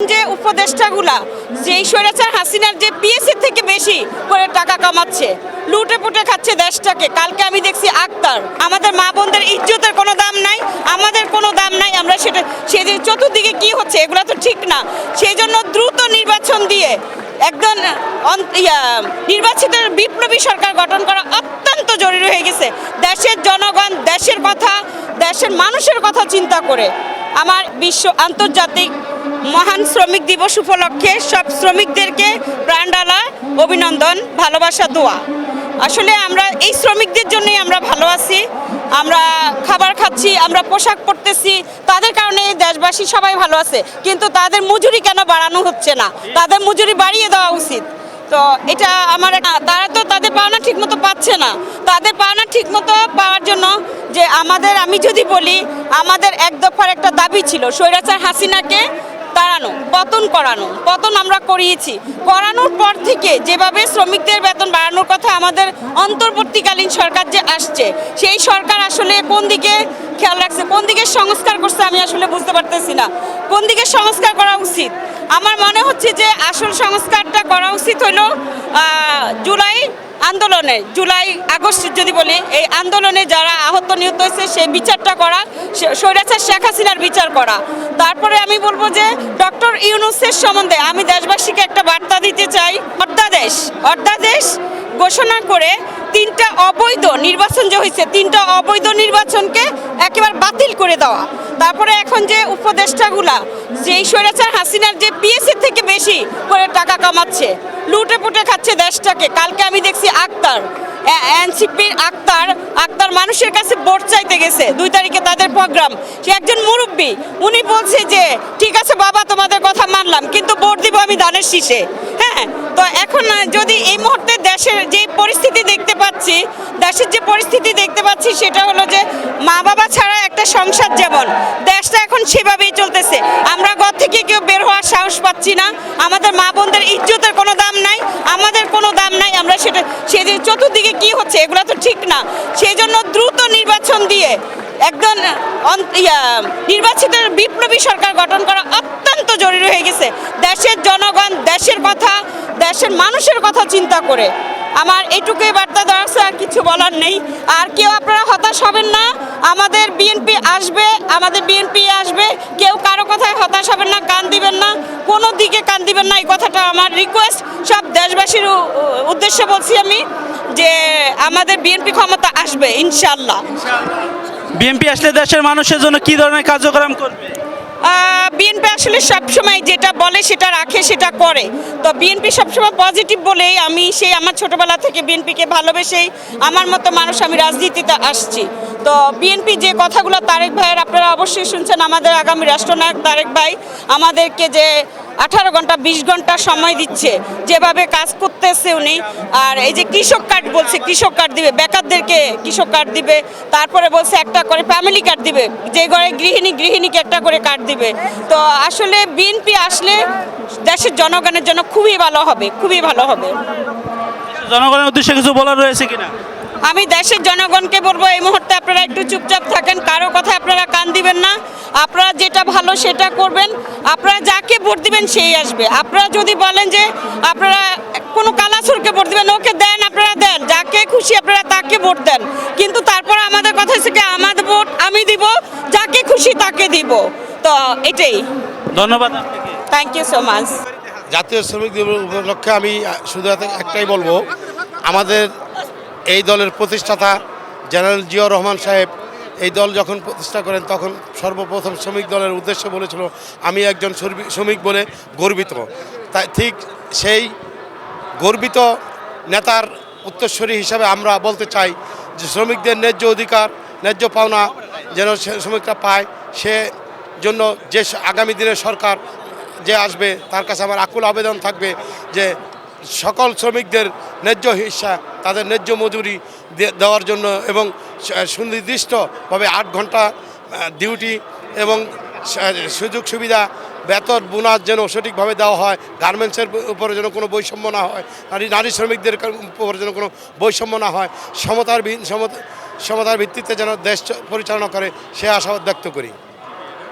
যে উপদেষ্টাগুলা, যেই স্বৈরাচার হাসিনার যে পিএসসি থেকে বেশি করে টাকা কামাচ্ছে, লুটে পুটে খাচ্ছে দেশটাকে, কালকে আমি দেখছি আক্তার। আমাদের মা বোনদের ইজ্জতের কোনো দাম নাই, আমাদের কোনো দাম নাই, আমরা সেটা সেদিন চতুর্দিকে কি হচ্ছে এগুলো তো ঠিক না। সেই জন্য দ্রুত নির্বাচন দিয়ে একজন নির্বাচিত বিপ্লবী সরকার গঠন করা অত্যন্ত জরুরি হয়ে গেছে। দেশের জনগণ, দেশের কথা, দেশের মানুষের কথা চিন্তা করে আমার বিশ্ব আন্তর্জাতিক মহান শ্রমিক দিবস উপলক্ষে সব শ্রমিকদেরকে প্রাণডালা, অভিনন্দন, ভালোবাসা, দোয়া। আসলে আমরা এই শ্রমিকদের জন্যই আমরা ভালো আছি। আমরা খাবার খাচ্ছি, আমরা পোশাক পরতেছি। তাদের কারণে দেশবাসী সবাই ভালো আছে। কিন্তু তাদের মজুরি কেন বাড়ানো হচ্ছে না? তাদের মজুরি বাড়িয়ে দেওয়া উচিত। তো এটা আমার তারা তো তাদের পাওনা ঠিকমতো পাচ্ছে না। তাদের পাওনা ঠিকমতো পাওয়ার জন্য যে আমাদের আমি যদি বলি, আমাদের এক দফার একটা দাবি ছিল, স্বৈরাচার হাসিনাকে তাড়ানো পতন করানো, পতন আমরা করিয়েছি। করানোর পর থেকে যেভাবে শ্রমিকদের বেতন বাড়ানোর কথা আমাদের অন্তর্বর্তীকালীন সরকার যে আসছে, সেই সরকার আসলে কোন দিকে খেয়াল রাখছে, কোন দিকে সংস্কার করছে আমি আসলে বুঝতে পারতেছি না। কোন দিকে সংস্কার করা উচিত? আমার মনে হচ্ছে যে আসল সংস্কারটা করা উচিত হলো জুলাই আন্দোলনে, জুলাই, আগস্ট যদি বলি, এই আন্দোলনে যারা আহত নিহত হয়েছে সেই বিচারটা করা স্বৈরাচার শেখ হাসিনার বিচার করা। তারপরে আমি বলব যে, ডক্টর ইউনুসের সম্বন্ধে আমি দেশবাসীকে একটা বার্তা দিতে চাই, অর্ধাদেশ অর্ধাদেশ ঘোষণা করে তিনটা অবৈধ নির্বাচন যে হয়েছে, তিনটা অবৈধ নির্বাচনকে একেবারে বাতিল করে দেওয়া। তারপরে এখন যে উপদেষ্টাগুলা, যেই স্বৈরাচার হাসিনার যে পিএসসি থেকে বেশি করে টাকা কামাচ্ছে, লুটে পুটে খাচ্ছে দেশটাকে, কালকে আমি দেখছি আক্তার এনসিপির আক্তার আক্তার মানুষের কাছে ভোট চাইতে গেছে, দুই তারিখে তাদের প্রোগ্রাম। সে একজন মুরব্বী, উনি বলছে যে, ঠিক আছে বাবা, তোমাদের কথা মানলাম, কিন্তু ভোট দিব আমি ধানের শীষে। তো এখন যদি এই মুহূর্তে দেশের যে পরিস্থিতি দেখতে পাচ্ছি, দেশের যে পরিস্থিতি দেখতে পাচ্ছি সেটা হলো যে মা বাবা ছাড়া একটা সংসার যেমন, দেশটা এখন সেভাবেই চলতেছে। আমরা ঘর থেকে কেউ বের হওয়ার সাহস পাচ্ছি না। আমাদের মা বোনদের ইজ্জতের কোনো দাম নাই, আমাদের কোনো দাম নাই। আমরা সেটা, সেদিন চতুর্দিকে কি হচ্ছে এগুলো তো ঠিক না। সেই জন্য দ্রুত নির্বাচন দিয়ে একজন নির্বাচিত বিপ্লবী সরকার গঠন করা অত্যন্ত জরুরি হয়ে গেছে। দেশের জনগণ, দেশের কথা, দেশের মানুষের কথা চিন্তা করে। আমার এইটুকুই বার্তা দেওয়া আছে, আর কিছু বলার নেই। আর কেউ আপনারা হতাশ হবেন না। আমাদের বিএনপি আসবে, আমাদের বিএনপি আসবে। কেউ কারও কথায় হতাশ হবেন না, কান দিবেন না। কোনো দিকে কান দিবেন না, এই কথাটা আমার রিকোয়েস্ট সব দেশবাসীর উদ্দেশ্যে বলছি আমি যে আমাদের বিএনপি ক্ষমতা আসবে ইনশাল্লাহ বিএনপি আসলে দেশের মানুষের জন্য কি ধরনের কার্যক্রম করবে? বিএনপি আসলে সবসময় যেটা বলে সেটা রাখে, সেটা করে। তো বিএনপি সবসময় পজিটিভ বলেই আমি সেই আমার ছোটবেলা থেকে বিএনপিকে ভালোবেসেই আমার মতো মানুষ আমি রাজনীতিতে আসছি। তো বিএনপি যে কথাগুলো তারেক ভাইয়ের আপনারা অবশ্যই শুনছেন, আমাদের আগামী রাষ্ট্রনায়ক তারেক ভাই আমাদেরকে যে আঠারো ঘণ্টা, বিশ ঘণ্টা সময় দিচ্ছে। যেভাবে কাজ করতেছে উনি। আর এই যে কৃষক কার্ড বলছে, কৃষক কার্ড দিবে, বেকারদেরকে কৃষক কার্ড দিবে। তারপরে বলছে একটা করে ফ্যামিলি কার্ড দিবে। যে ঘরে গৃহিণী, গৃহিণীকে একটা করে কার্ড দিবে। তো আসলে বিএনপি আসলে দেশের জনগণের জন্য খুবই ভালো হবে, খুবই ভালো হবে। জনগণের উদ্দেশ্যে কিছু বলার রয়েছে কিনা? আমি দেশের জনগণকে বলব এই মুহূর্তে আপনারা একটু চুপচাপ থাকেন কারও কথা আপনারা কান দিবেন না। আপনারা যেটা ভালো সেটা করবেন আপনারা যাকে ভোট দিবেন সেই আসবে। আপনারা যদি বলেন যে আপনারা কোনো কালাসুরকে ভোট দিবেন ওকে দেন আপনারা দেন যাকে খুশি আপনারা তাকে ভোট দেন। কিন্তু তারপরে আমাদের কথা হচ্ছে কি আমাদের ভোট আমি দিব যাকে খুশি তাকে দিব। তো এটাই। ধন্যবাদ থ্যাংক ইউ সো মাচ জাতীয় শ্রমিক দিবস উপলক্ষে আমি শুধু একটাই বলব আমাদের এই দলের প্রতিষ্ঠাতা জেনারেল জিয়াউর রহমান সাহেব এই দল যখন প্রতিষ্ঠা করেন, তখন সর্বপ্রথম শ্রমিক দলের উদ্দেশ্যে বলেছিল, আমি একজন শ্রমিক- বলে গর্বিত। তাই ঠিক সেই গর্বিত নেতার উত্তরস্বরী হিসাবে আমরা বলতে চাই যে, শ্রমিকদের ন্যায্য অধিকার, ন্যায্য পাওনা যেন শ্রমিকরা পায়, সে জন্য যে আগামী দিনের সরকার যে আসবে, তার কাছে আমার আকুল আবেদন থাকবে যে সকল শ্রমিকদের ন্যায্য হিসা, তাদের ন্যায্য মজুরি দেওয়ার জন্য এবং সুনির্দিষ্টভাবে আট ঘণ্টা ডিউটি এবং সুযোগ সুবিধা, বেতন, বোনাস যেন সঠিকভাবে দেওয়া হয়, গার্মেন্টসের উপরে যেন কোনো বৈষম্য না হয়, নারী নারী শ্রমিকদের উপরে যেন কোনো বৈষম্য না হয়, সমতার সমতার ভিত্তিতে যেন দেশ পরিচালনা করে সে আশাবাদ ব্যক্ত করি।